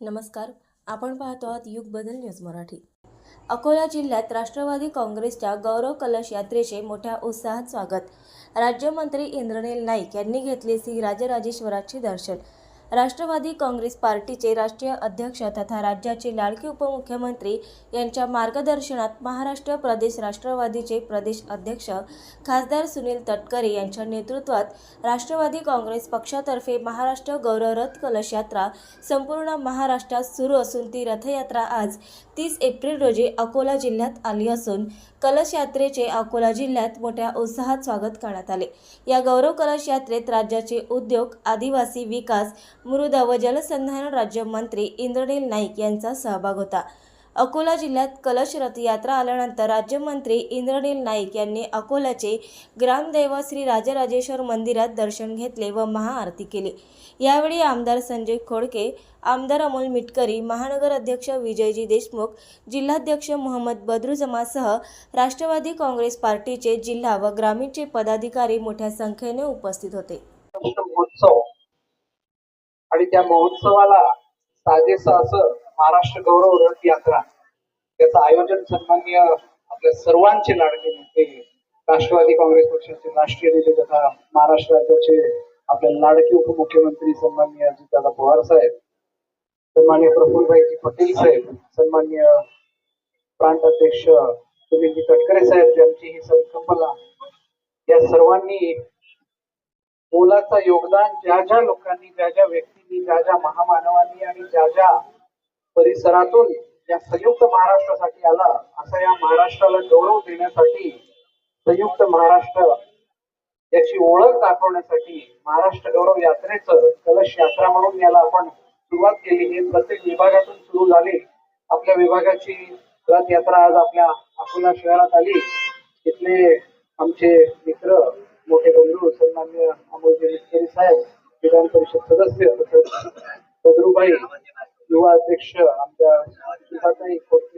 नमस्कार. आपण पाहतो आहात युग बदल न्यूज मराठी. अकोला जिल्ह्यात राष्ट्रवादी काँग्रेसच्या गौरव कलश यात्रेचे मोठ्या उत्साहात स्वागत. राज्यमंत्री इंद्रनील नाईक यांनी घेतले श्री राजराजेश्वराचे दर्शन. राष्ट्रवादी काँग्रेस पार्टीचे राष्ट्रीय अध्यक्ष तथा राज्याचे लाडके उपमुख्यमंत्री यांच्या मार्गदर्शनात महाराष्ट्र प्रदेश राष्ट्रवादीचे प्रदेश अध्यक्ष खासदार सुनील तटकरे यांच्या नेतृत्वात राष्ट्रवादी काँग्रेस पक्षातर्फे महाराष्ट्र गौरवरथ कलश यात्रा संपूर्ण महाराष्ट्रात सुरू असून ती रथयात्रा आज तीस एप्रिल रोजी अकोला जिल्ह्यात आली असून कलश यात्रेचे अकोला जिल्ह्यात मोठ्या उत्साहात स्वागत करण्यात आले. या गौरव कलश यात्रेत राज्याचे उद्योग आदिवासी विकास मृदा व जलसंधारण राज्यमंत्री इंद्रनील नाईक यांचा सहभाग होता. अकोला जिल्ह्यात कलश रथयात्रा आल्यानंतर राज्यमंत्री इंद्रनील नाईक यांनी अकोल्याचे ग्रामदैवत श्री राजराजेश्वर मंदिरात दर्शन घेतले व महाआरती केली. यावेळी आमदार संजय खोडके आमदार अमोल मिटकरी महानगर अध्यक्ष विजयजी देशमुख जिल्हाध्यक्ष मोहम्मद बद्रुजमासह राष्ट्रवादी काँग्रेस पार्टीचे जिल्हा व ग्रामीणचे पदाधिकारी मोठ्या संख्येने उपस्थित होते. महोत्सव आणि त्या महोत्सवाला साजेसं असं महाराष्ट्र गौरव रथ यात्रा. त्याचं आयोजन सन्माननीय आपल्या सर्वांचे लाडके नेते राष्ट्रवादी काँग्रेस पक्षाचे राष्ट्रीय नेते तथा महाराष्ट्र राज्याचे आपले लाडके उपमुख्यमंत्री सन्माननीय अजितदादा पवार साहेब सन्मान्य प्रफुल्लभाईजी पटेल साहेब सन्मान्य प्रांत अध्यक्ष सुनीलजी तटकरे साहेब ज्यांची ही संकल्पना या सर्वांनी मोलाचं योगदान ज्या ज्या लोकांनी ज्या ज्या व्यक्तींनी ज्या ज्या महामानवांनी आणि ज्या ज्या परिसरातून या संयुक्त महाराष्ट्रासाठी आला असा या महाराष्ट्राला गौरव देण्यासाठी संयुक्त महाराष्ट्र याची ओळख दाखवण्यासाठी महाराष्ट्र गौरव यात्रेचं कलश यात्रा म्हणून याला आपण सुरुवात केली. ही प्रत्येक विभागातून सुरू झाली. आपल्या विभागाची रथयात्रा आज आपल्या अकोला शहरात आली. तिथले आमचे मित्र युवा अध्यक्ष आमच्या सुधाताई खोडके